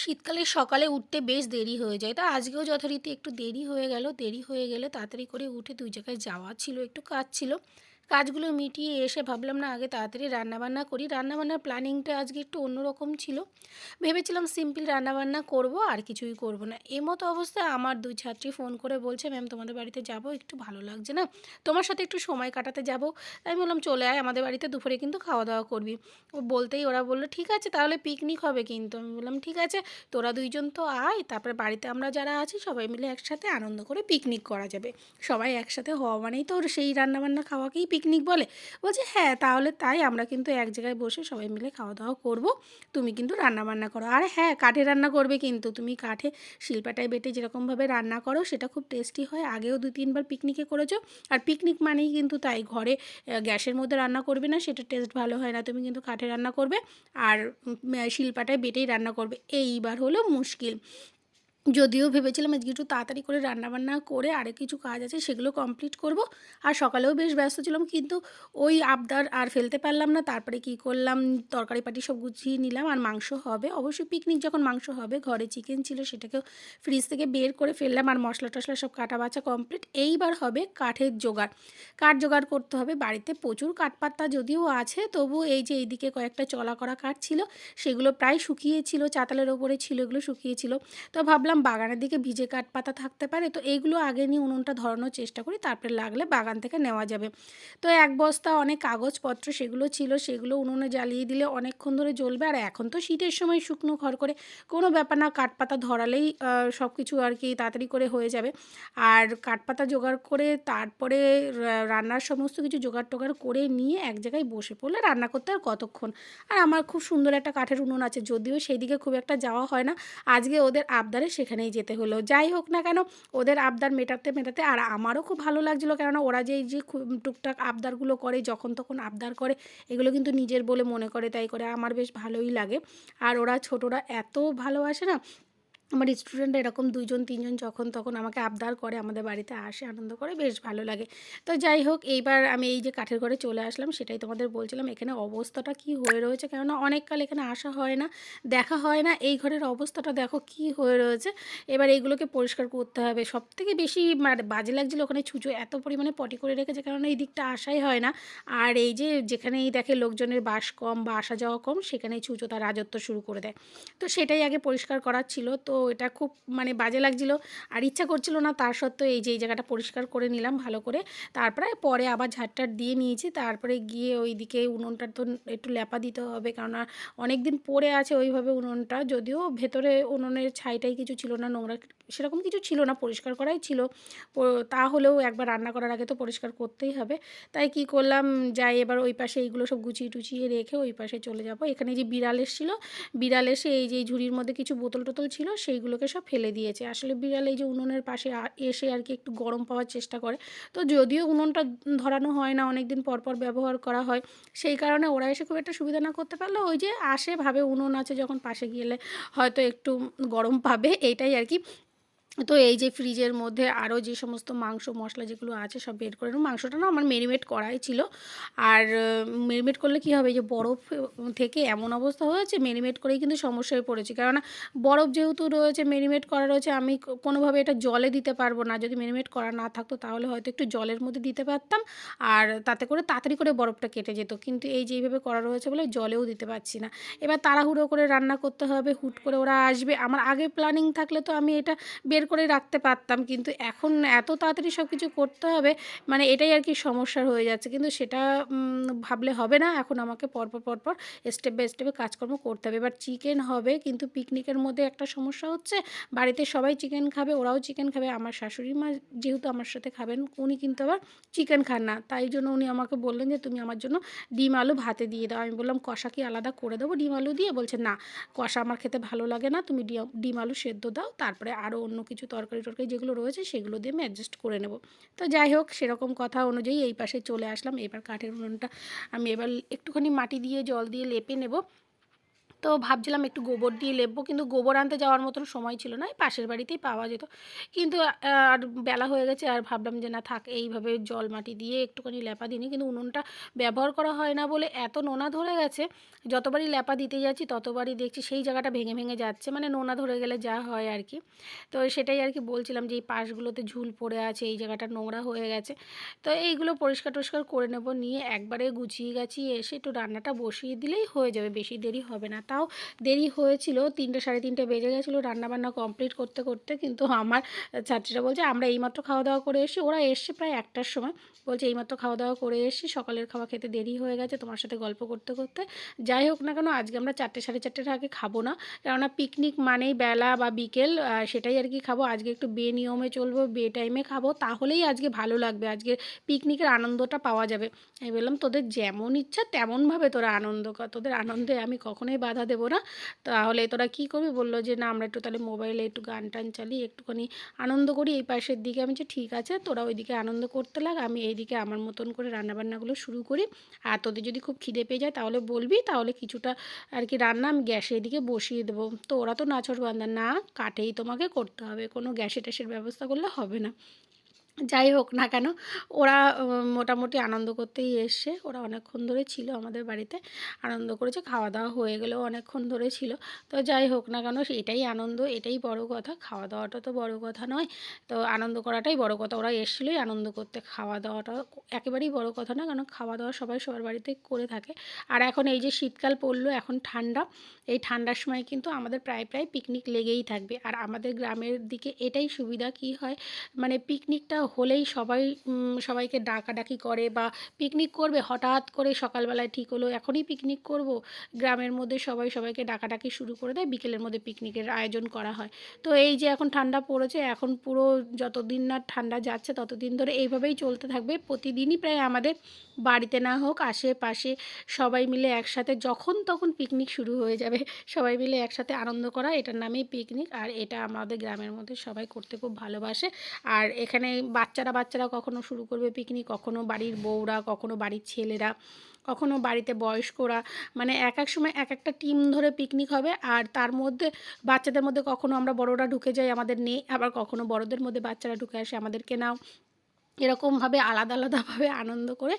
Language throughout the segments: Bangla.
শীতকালে সকালে উঠতে বেশ দেরি হয়ে যায়। তা আজকেও যথারীতি একটু দেরি হয়ে গেল। দেরি হয়ে গেলে তাড়াতাড়ি করে উঠে দুই জায়গায় যাওয়া ছিল, একটু কাজ ছিল। কাজগুলো মিটিয়ে এসে ভাবলাম না আগে তাড়াতাড়ি রান্নাবান্না করি। রান্নাবান্নার প্ল্যানিংটা আজকে একটু অন্যরকম ছিল। ভেবেছিলাম সিম্পল রান্নাবান্না করব আর কিছুই করব না। এমতো অবস্থায় আমার দুই ছাত্রী ফোন করে বলছে, "ম্যাম তোমাদের বাড়িতে যাব, একটু ভালো লাগছে না। তোমার সাথে একটু সময় কাটাতে যাব।" আমি বললাম, "চলে আয় আমাদের বাড়িতে দুপুরে কিন্তু খাওয়া-দাওয়া করবি।" ও বলতেই ওরা বলল "ঠিক আছে তাহলে পিকনিক হবে কিন্তু।" আমি বললাম, "ঠিক আছে তোরা ২ জন তো আয়, তারপরে বাড়িতে আমরা যারা আছি সবাই মিলে একসাথে আনন্দ করে পিকনিক করা যাবে। সবাই একসাথে হওয়া মানেই তো সেই রান্নাবান্না খাওয়াকেই পিকনিক বলে।" বলছে, "হ্যাঁ তাহলে তাই আমরা কিন্তু এক জায়গায় বসে সবাই মিলে খাওয়া-দাওয়া করব। তুমি কিন্তু রান্না বান্না করো। আর হ্যাঁ কাঠে রান্না করবে কিন্তু তুমি কাঠে শিল্পাটায় বেটে যেরকমভাবে রান্না করো সেটা খুব টেস্টি হয়। আগেও দু তিনবার পিকনিকে করেছ। আর পিকনিক মানেই কিন্তু তাই ঘরে গ্যাসের মধ্যে রান্না করবে না সেটা টেস্ট ভালো হয় না। তুমি কিন্তু কাঠে রান্না করবে আর শিল্পাটায় বেটেই রান্না করবে। এইবার হলো মুশকিল। যদিও ভেবেছিলাম আজকে একটু তাড়াতাড়ি করে রান্নাবান্না করে আরও কিছু কাজ আছে, সেগুলো কমপ্লিট করব। আর সকালেও বেশ ব্যস্ত ছিলাম, কিন্তু ওই আবদার আর ফেলতে পারলাম না। তারপরে কি করলাম, তরকারি পাটি সব গুছিয়ে নিলাম আর মাংস হবে। অবশ্যই পিকনিক যখন মাংস হবে, ঘরে চিকেন ছিল সেটাকেও ফ্রিজ থেকে বের করে ফেললাম আর মশলা-টশলা সব কাটা বাছা কমপ্লিট। এইবার হবে কাঠের জোগাড়। কাঠ জোগাড় করতে হবে। বাড়িতে প্রচুর কাঠপাত্তা যদিও আছে, তবু এই যে এইদিকে কয়েকটা চলা করা কাঠ ছিল, সেগুলো প্রায় শুকিয়েছিল চাতালের ওপরে ছিল, এগুলো শুকিয়েছিল। তো ভাবলাম বাগানের দিকে ভিজে কাঠ পাতা থাকতে পারে, তো এইগুলো আগে নিয়ে উনুনটা ধরানোর চেষ্টা করি, তারপরে লাগলে বাগান থেকে নেওয়া যাবে। তো এক বস্তা অনেক কাগজপত্র, সেগুলো ছিল, সেগুলো উনুনে জ্বালিয়ে দিলে অনেকক্ষণ ধরে জ্বলবে, আর এখন তো শীতের সময় শুকনো ঘর করে কোনো ব্যাপার না, কাঠ পাতা ধরালেই সব কিছু আর কি তাড়াতাড়ি করে হয়ে যাবে। আর কাঠ পাতা জোগাড় করে তারপরে রান্নার সমস্ত কিছু জোগাড় টোগাড় করে নিয়ে এক জায়গায় বসে পড়লে রান্না করতে আর কতক্ষণ? আর আমার খুব সুন্দর একটা কাঠের উনুন আছে, যদিও সেই দিকে খুব একটা যাওয়া হয় না, আজকে ওদের আবদারে সেখানেই যেতে হলো। যাই হোক না কেন, ওদের আবদার মেটাতে মেটাতে আর আমারও খুব ভালো লাগছিল কেননা ওরা যে যে টুকটাক আবদারগুলো করে, যখন তখন আবদার করে, এগুলো কিন্তু নিজের বলে মনে করে, তাই করে আমার বেশ ভালোই লাগে। আর ওরা ছোটরা এত ভালোবাসে না আমার স্টুডেন্ট এরকম দুইজন, তিনজন যখন তখন আমাকে আবদার করে, আমাদের বাড়িতে আসে, আনন্দ করে, বেশ ভালো লাগে। তো যাই হোক, এইবার আমি এই যে কাঠের ঘরে চলে আসলাম, সেটাই তোমাদের বলছিলাম, এখানে অবস্থাটা কি হয়ে রয়েছে? কেননা অনেককাল এখানে আসা হয় না, দেখা হয় না, এই ঘরের অবস্থাটা দেখো কি হয়ে রয়েছে। এবার এইগুলোকে পরিষ্কার করতে হবে। সব থেকে বেশি বাজে লাগছিল ওখানে ছুঁচো এত পরিমাণে পটি করে রেখেছে, কেননা এই দিকটা আসাই হয় না। আর এই যে যেখানেই দেখে লোকজনের বাস কম বা আসা যাওয়া কম, সেখানেই ছুঁচো তার রাজত্ব শুরু করে দেয়। তো সেটাই আগে পরিষ্কার করার ছিল। তো এটা খুব মানে বাজে লাগছিল। আর ইচ্ছা করছিল না, তার সত্ত্বেও এই যে, এই জায়গাটা পরিষ্কার করে নিলাম ভালো করে। তারপরে পরে আবার ঝাড়টার দিয়ে নিয়েছি। তারপরে গিয়ে ওইদিকে উনুনটা তো একটু ল্যাপা দিতে হবে কেননা অনেক দিন পরে আছে ওইভাবে উনুনটা। যদিও ভেতরে উনুনের ছাইটাই কিছু ছিল না, নোংরা সেরকম কিছু ছিল না, পরিষ্কার করাই ছিল। তাহলেও একবার রান্না করার আগে তো পরিষ্কার করতেই হবে। তাই কি করলাম, যাই এবার ওই পাশে এইগুলো সব গুছিয়ে টুচিয়ে রেখে ওই পাশে চলে যাব। এখানে যে বিড়াল এসেছিল, বিড়াল এসে এই যে ঝুড়ির মধ্যে কিছু বোতল টোতল ছিল সেইগুলোকে সব ফেলে দিয়েছে। আসলে বিড়াল এই যে উনুনের পাশে এসে আর কি একটু গরম পাওয়ার চেষ্টা করে। তো যদিও উনুনটা ধরানো হয় না অনেক দিন পরপর পর ব্যবহার করা হয়, সেই কারণে ওরা এসে খুব একটা সুবিধা না করতে পারলে ওই যে আসে ভাবে উনুন আছে যখন পাশে গেলে হয়তো একটু গরম পাবে এইটাই আর কি। তো এই যে ফ্রিজের মধ্যে আরও যে সমস্ত মাংস, মশলা যেগুলো আছে সব বের করে মাংসটা না আমার মেরিনেট করাই ছিল। আর মেরিনেট করলে কী হবে? যে বরফ থেকে এমন অবস্থা হয়েছে, মেরিনেট করেই কিন্তু সমস্যায় পড়েছি। কেননা বরফ যেহেতু রয়েছে, মেরিনেট করা রয়েছে, আমি কোনোভাবে এটা জলে দিতে পারব না। যদি মেরিনেট করা না থাকতো, তাহলে হয়তো একটু জলের মধ্যে দিতে পারতাম। আর তাতে করে তাড়াতাড়ি করে বরফটা কেটে যেত। কিন্তু এই যে এইভাবে করা রয়েছে বলে জলেও দিতে পারছি না। এবার তাড়াহুড়ো করে রান্না করতে হবে, হুট করে ওরা আসবে। আমার আগে প্ল্যানিং থাকলে তো আমি এটা বের করে রাখতে পারতাম। কিন্তু এখন এত তাড়াতাড়ি সব কিছু করতে হবে মানে এটাই আর কি সমস্যার হয়ে যাচ্ছে। কিন্তু সেটা ভাবলে হবে না। এখন আমাকে পরপর পরপর স্টেপ বাই স্টেপে কাজকর্ম করতে হবে। এবার চিকেন হবে, কিন্তু পিকনিকের মধ্যে একটা সমস্যা হচ্ছে, বাড়িতে সবাই চিকেন খাবে, ওরাও চিকেন খাবে। আমার শাশুড়ি মা যেহেতু আমার সাথে খাবেন, উনি কিন্তু আবার চিকেন খান না। তাই জন্য উনি আমাকে বললেন যে, তুমি আমার জন্য ডিম আলু ভাতে দিয়ে দাও। আমি বললাম, কষা কি আলাদা করে দেবো ডিম আলু দিয়ে? বলছে, না, কষা আমার খেতে ভালো লাগে না। তুমি ডিম আলু সেদ্ধ দাও। তারপরে আরও অন্য কিছু তরকারি টরকারি যেগুলো রয়েছে সেগুলো দিয়ে আমি অ্যাডজাস্ট করে নেব। তো যাই হোক, সেরকম কথা অনুযায়ী এই পাশে চলে আসলাম। এবার কাঠের উনুনটা আমি এবার একটুখানি মাটি দিয়ে জল দিয়ে লেপে নেব। তো ভাবছিলাম একটু গোবর দিয়ে লেপবো, কিন্তু গোবর আনতে যাওয়ার মতন সময় ছিল না পাশের বাড়িতেই পাওয়া যেত। কিন্তু আর বেলা হয়ে গেছে, আর ভাবলাম যে না থাক, এইভাবে জল মাটি দিয়ে একটুখানি লেপা দিইনি, কিন্তু উনুনটা ব্যবহার করা হয় না বলে এত নোনা ধরে গেছে, যতবারই লেপা দিতে যাচ্ছি, ততবারই দেখছি সেই জায়গাটা ভেঙে ভেঙে যাচ্ছে মানে নোনা ধরে গেলে যা হয় আর কি। তো সেটাই আর কি বলছিলাম যে এই পাশগুলোতে ঝুল পড়ে আছে, এই জায়গাটা নোংরা হয়ে গেছে। তো এইগুলো পরিষ্কার টরিষ্কার করে নেব, নিয়ে একবারে গুছিয়ে গাছিয়ে এসে একটু রান্নাটা বসিয়ে দিলেই হয়ে যাবে, বেশি দেরি হবে না। তাও দেরি হয়েছিল। তিনটে, সাড়ে তিনটে বেজে গেছিল রান্নাবান্না কমপ্লিট করতে করতে। কিন্তু আমার ছাত্রীরা বলছে, আমরা এইমাত্র খাওয়া দাওয়া করে এসেছি। ওরা এসছে প্রায় একটার সময়। বলছে, এইমাত্র খাওয়া দাওয়া করে এসেছি। সকালের খাওয়া খেতে দেরি হয়ে গেছে তোমার সাথে গল্প করতে করতে। যাই হোক না কেন, আজকে আমরা চারটে, সাড়ে চারটের আগে খাব না। কেননা পিকনিক মানেই বেলা বা বিকেল সেটাই আর কি খাব। আজকে একটু বে নিয়মে চলবো, বে টাইমে খাব। তাহলেই আজকে ভালো লাগবে। আজকে পিকনিকের আনন্দটা পাওয়া যাবে। আমি বললাম, তোদের যেমন ইচ্ছা তেমনভাবে তোরা আনন্দ কর তোদের আনন্দে আমি কখনোই বাধা দেবো না। তাহলে তোরা কী করবি? বলল যে, না, আমরা একটু তাহলে মোবাইলে একটু গান টান চালিয়ে একটুখানি আনন্দ করি, এই পাশের দিকে। আমি যে ঠিক আছে, তোরা ওইদিকে আনন্দ করতে লাগ, আমি এইদিকে আমার মতন করে রান্নাবান্নাগুলো শুরু করি। আর তোদের যদি খুব খিদে পেয়ে যায়, তাহলে বলবি, তাহলে কিছুটা আর কি রান্না আমি গ্যাসে এদিকে বসিয়ে দেবো। তো ওরা তো নাচর বান্ধা না, কাঠেই তোমাকে করতে হবে, কোনো গ্যাসে ট্যাসের ব্যবস্থা করলে হবে না। যাই হোক না কেন, ওরা মোটামুটি আনন্দ করতেই এসছে। ওরা অনেকক্ষণ ধরে ছিল আমাদের বাড়িতে, আনন্দ করেছে খাওয়া দাওয়া হয়ে গেলেও অনেকক্ষণ ধরে ছিল। তো যাই হোক না কেন এটাই আনন্দ, এটাই বড় কথা। খাওয়া দাওয়াটা তো বড় কথা নয়, তো আনন্দ করাটাই বড় কথা। ওরা এসছিলোই আনন্দ করতে। খাওয়া দাওয়াটা একেবারেই বড় কথা না, কারণ খাওয়া দাওয়া সবাই সবার বাড়িতে করে থাকে। আর এখন এই যে শীতকাল পড়ল, এখন ঠান্ডা, এই ঠান্ডার সময় কিন্তু আমাদের প্রায় প্রায় পিকনিক লেগেই থাকবে। আর আমাদের গ্রামের দিকে এটাই সুবিধা কি হয় মানে পিকনিকটা হলেই সবাই সবাইকে ডাকাডাকি করে বা পিকনিক করবে। হঠাৎ করে সকালবেলায় ঠিক হলো, এখনই পিকনিক করব। গ্রামের মধ্যে সবাই সবাইকে ডাকাডাকি শুরু করে দেয়। বিকেলের মধ্যে পিকনিকের আয়োজন করা হয়। তো এই যে এখন ঠান্ডা পড়েছে, এখন পুরো যতদিন না ঠান্ডা যাচ্ছে, ততদিন ধরে এইভাবেই চলতে থাকবে। প্রতিদিনই প্রায় আমাদের বাড়িতে না হোক, আশেপাশে সবাই মিলে একসাথে যখন তখন পিকনিক শুরু হয়ে যাবে। সবাই মিলে একসাথে আনন্দ করা, এটার নামেই পিকনিক আর এটা আমাদের গ্রামের মধ্যে সবাই করতে খুব ভালোবাসে। আর এখানে বাচ্চারা বাচ্চারা কখনো শুরু করবে পিকনিক কখনো বাড়ির বউরা, কখনো বাড়ির ছেলেরা, কখনো বাড়িতে বয়স্করা। মানে এক এক সময় এক একটা টিম ধরে পিকনিক হবে আর তার মধ্যে বাচ্চাদের মধ্যে কখনো আমরা বড়রা ঢুকে যাই আমাদের নেই, আবার কখনো বড়দের মধ্যে বাচ্চারা ঢুকে আসে আমাদেরকে নাও। এরকমভাবে আলাদা আলাদাভাবে আনন্দ করে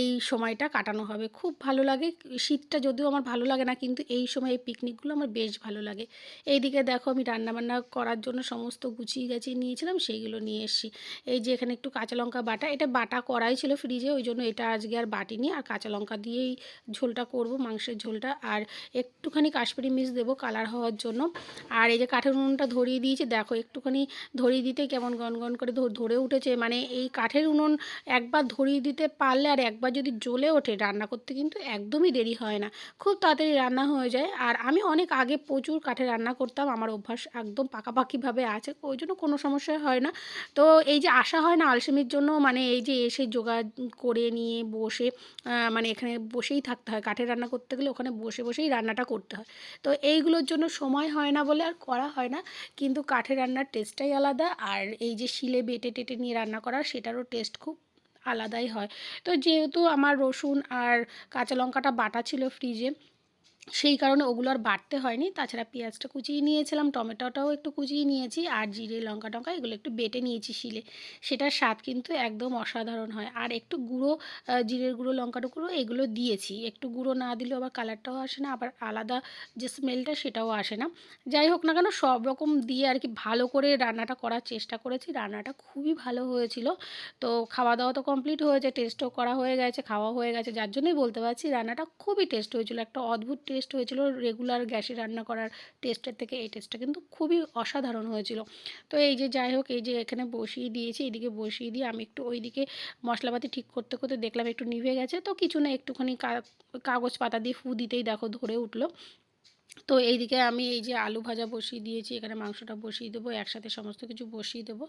এই সময়টা কাটানো হবে। খুব ভালো লাগে, শীতটা যদিও আমার ভালো লাগে না, কিন্তু এই সময় এই পিকনিকগুলো আমার বেশ ভালো লাগে। এইদিকে দেখো আমি রান্নাবান্না করার জন্য সমস্ত গুছিয়ে গাছিয়ে নিয়েছিলাম, সেইগুলো নিয়ে এসেছি। এই যে এখানে একটু কাঁচা লঙ্কা বাটা, এটা বাটা করাই ছিল ফ্রিজে ওই জন্য এটা আজকে আর বাটি বাটিনি আর কাঁচা লঙ্কা দিয়েই ঝোলটা করব, মাংসের ঝোলটা। আর একটুখানি কাশ্মীরি মির্চ দেবো কালার হওয়ার জন্য। আর এই যে কাঠের উনুনটা ধরিয়ে দিয়েছি, দেখো একটুখানি ধরিয়ে দিতে কেমন গনগন করে ধরে উঠেছে। মানে এই কাঠের উনুন একবার ধরিয়ে দিতে পারলে আর একবার যদি জ্বলে ওঠে, রান্না করতে কিন্তু একদমই দেরি হয় না। খুব তাড়াতাড়ি রান্না হয়ে যায়। আর আমি অনেক আগে প্রচুর কাঠে রান্না করতাম, আমার অভ্যাস একদম পাকাপাকিভাবে আছে, ওই জন্য কোনো সমস্যা হয় না। তো এই যে আসা হয় না আলসেমির জন্য মানে এই যে এসে জোগাড় করে নিয়ে বসে মানে এখানে বসেই থাকতে হয়। কাঠে রান্না করতে গেলে ওখানে বসে বসেই রান্নাটা করতে হয়। তো এইগুলোর জন্য সময় হয় না বলে আর করা হয় না। কিন্তু কাঠে রান্নার টেস্টটাই আলাদা। আর এই যে শিলে বেটে টেটে নিয়ে রান্না করা সেটারও টেস্ট খুব আলাদাই হয়। তো যেহেতু আমার রসুন আর কাঁচা লঙ্কাটা বাটা ছিল ফ্রিজে সেই কারণে ওগুলো আর বাটতে হয়নি। তাছাড়া পেঁয়াজটা কুচিয়ে নিয়েছিলাম, টমেটোটাও একটু কুচিয়ে নিয়েছি, আর জিরে, লঙ্কা টঙ্কা এগুলো একটু বেটে নিয়েছি শিলে। সেটার স্বাদ কিন্তু একদম অসাধারণ হয়। আর একটু গুঁড়ো জিরের গুঁড়ো লঙ্কা গুঁড়ো এগুলো দিয়েছি। একটু গুঁড়ো না দিলেও আবার কালারটাও আসে না, আবার আলাদা যে স্মেলটা সেটাও আসে না। যাই হোক না কেন, সব রকম দিয়ে আর কি ভালো করে রান্নাটা করার চেষ্টা করেছি। রান্নাটা খুবই ভালো হয়েছিল। তো খাওয়া দাওয়া তো কমপ্লিট হয়েছে টেস্টও করা হয়ে গেছে, খাওয়া হয়ে গেছে। যার জন্যই বলতে পারছি রান্নাটা খুবই টেস্ট হয়েছিল। একটা অদ্ভুত টেস্ট হয়েছিল। রেগুলার গ্যাসে রান্না করার টেস্টের থেকে এই টেস্টটা কিন্তু খুবই অসাধারণ হয়েছিল। তো এই যে যাই হোক, এই যে এখানে বসিয়ে দিয়েছি, এদিকে বসিয়ে দিয়ে আমি একটু ওইদিকে মশলাপাতি ঠিক করতে করতে দেখলাম একটু নিভে গেছে। তো কিছু না, একটুখানি কাগজ পাতা দিয়ে ফু দিতেই দেখো ধরে উঠল। তো এইদিকে আমি এই যে আলু ভাজা বসিয়ে দিয়েছি, এখানে মাংসটা বসিয়ে দেবো, একসাথে সমস্ত কিছু বসিয়ে দেবো।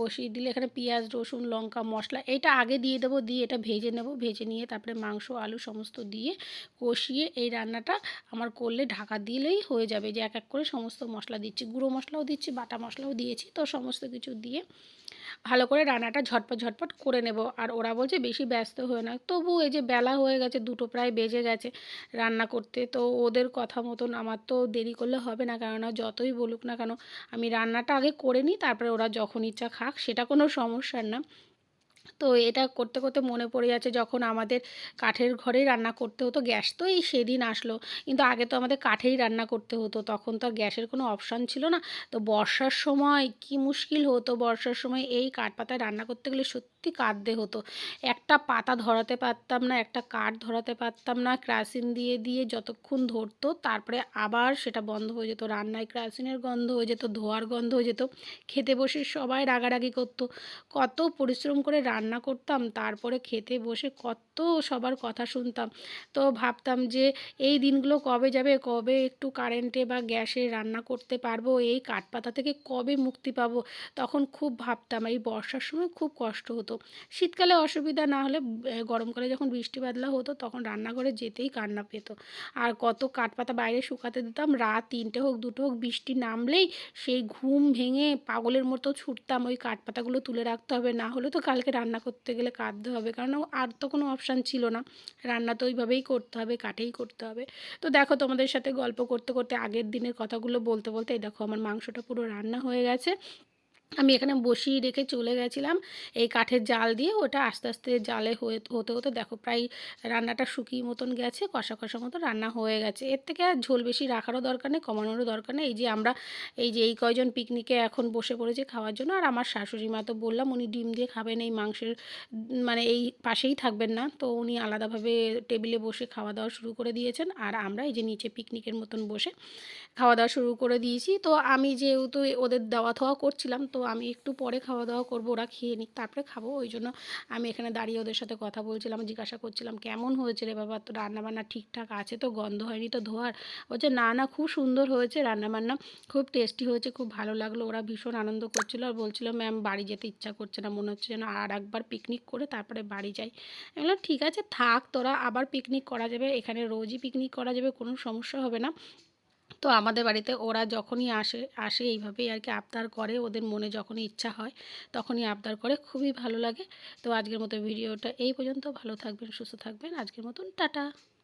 বসিয়ে দিলে এখানে পেঁয়াজ, রসুন, লঙ্কা, মশলা, এটা আগে দিয়ে দেবো, দিয়ে এটা ভেজে নেব, ভেজে নিয়ে তারপরে মাংস, আলু সমস্ত দিয়ে কষিয়ে এই রান্নাটা আমার করলে ঢাকা দিলেই হয়ে যাবে। যে এক এক করে সমস্ত মশলা দিচ্ছি, গুঁড়ো মশলাও দিচ্ছি, বাটা মশলাও দিয়েছি, তো সমস্ত কিছু দিয়ে ভালো করে রান্নাটা ঝটপট ঝটপট করে নেব। আর ওরা বলছে বেশি ব্যস্ত হয়ে না তবু এই যে বেলা হয়ে গেছে, দুটো প্রায় বেজে গেছে রান্না করতে, তো ওদের কথা মতন আমার তো দেরি করলে হবে না। কেননা যতই বলুক না কেন, আমি রান্নাটা আগে করে নিই, তারপরে ওরা যখন ইচ্ছা খাক, সেটা কোনো সমস্যার না। তো এটা করতে করতে মনে পড়ে যাচ্ছে যখন আমাদের কাঠের ঘরেই রান্না করতে হতো, গ্যাস তো এই সেদিন আসলো। কিন্তু আগে তো আমাদের কাঠেই রান্না করতে হতো, তখন তো আর গ্যাসের কোনো অপশান ছিল না। তো বর্ষার সময় কি মুশকিল হতো, বর্ষার সময় এই কাঠ পাতায় রান্না করতে গেলে সত্যি কাঁদতে হতো। একটা পাতা ধরাতে পারতাম না, একটা কাঠ ধরাতে পারতাম না, ক্রাসিন দিয়ে দিয়ে যতক্ষণ ধরতো তারপরে আবার সেটা বন্ধ হয়ে যেত, রান্নায় ক্রাসিনের গন্ধ হয়ে যেত, ধোয়ার গন্ধ হয়ে যেত, খেতে বসে সবাই রাগারাগি করতো। কত পরিশ্রম করে রান্না করতাম, তারপরে খেতে বসে কত সবার কথা শুনতাম। তো ভাবতাম যে এই দিনগুলো কবে যাবে, কবে একটু কারেন্টে বা গ্যাসে রান্না করতে পারব, এই কাঠপাতা থেকে কবে মুক্তি পাবো? তখন খুব ভাবতাম, এই বর্ষার সময় খুব কষ্ট হতো। শীতকালে অসুবিধা না হলে গরমকালে যখন বৃষ্টি বাদলা হতো, তখন রান্নাঘরে যেতেই কান্না পেত। আর কত কাঠপাতা বাইরে শুকাতে দিতাম, রাত তিনটে হোক, দুটো হোক, বৃষ্টি নামলেই সেই ঘুম ভেঙে পাগলের মতো ছুটতাম, ওই কাঠপাতাগুলো তুলে রাখতে হবে, না হলে তো কালকে রান্না করতে গেলে কাঁদতে হবে। কারণ আর তো কোনো অপশান ছিল না। রান্না তো ওইভাবেই করতে হবে, কাঠেই করতে হবে। তো দেখো তোমাদের সাথে গল্প করতে করতে আগের দিনের কথাগুলো বলতে বলতে এই দেখো আমার মাংসটা পুরো রান্না হয়ে গেছে। আমি এখানে বসিয়ে রেখে চলে গেছিলাম এই কাঠের জাল দিয়ে। ওটা আস্তে আস্তে জালে হতে হতে দেখো প্রায় রান্নাটা শুকিয়ে মতন গেছে, কষা কষা মতো রান্না হয়ে গেছে। এর থেকে আর ঝোল বেশি রাখারও দরকার নেই, কমানোরও দরকার নেই। এই যে আমরা, এই যে এই কয়জন পিকনিকে এখন বসে পড়েছে খাওয়ার জন্য, আর আমার শাশুড়ি মা তো বললাম উনি ডিম দিয়ে খাবেন, এই মাংসের মানে এই পাশেই থাকবেন না। তো উনি আলাদাভাবে টেবিলে বসে খাওয়া দাওয়া শুরু করে দিয়েছেন, আর আমরা এই যে নিচে পিকনিকের মতন বসে খাওয়া দাওয়া শুরু করে দিয়েছি। তো আমি যেহেতু ওদের দেওয়া থাওয়া করছিলাম, তো আমি একটু পরে খাওয়া দাওয়া করব, ওরা খেয়ে নিক, তারপরে খাব। ওই জন্য আমি এখানে দাঁড়িয়ে ওদের সাথে কথা বলছিলাম, জিজ্ঞাসা করছিলাম, কেমন হয়েছে রে বাবা? তো রান্নাবান্না ঠিকঠাক আছে তো? গন্ধ হয়নি তো ধোয়ার? বলছে, না না, খুব সুন্দর হয়েছে রান্নাবান্না। খুব টেস্টি হয়েছে, খুব ভালো লাগল। ওরা ভীষণ আনন্দ করছিল আর বলছিল, ম্যাম, বাড়ি যেতে ইচ্ছা করছে না, মনে হচ্ছে যেন আর একবার পিকনিক করে তারপরে বাড়ি যাই। আমি বললাম, ঠিক আছে, থাক, তোরা আবার পিকনিক করা যাবে, এখানে রোজই পিকনিক করা যাবে, কোনো সমস্যা হবে না। তো আমাদের বাড়িতে ওরা যখনই আসে আসে এইভাবেই আর কি আবদার করে। ওদের মনে যখনই ইচ্ছা হয় তখনই আবদার করে। খুবই ভালো লাগে। তো আজকের মতো ভিডিওটা এই পর্যন্ত। ভালো থাকবেন, সুস্থ থাকবেন। আজকের মতন টাটা।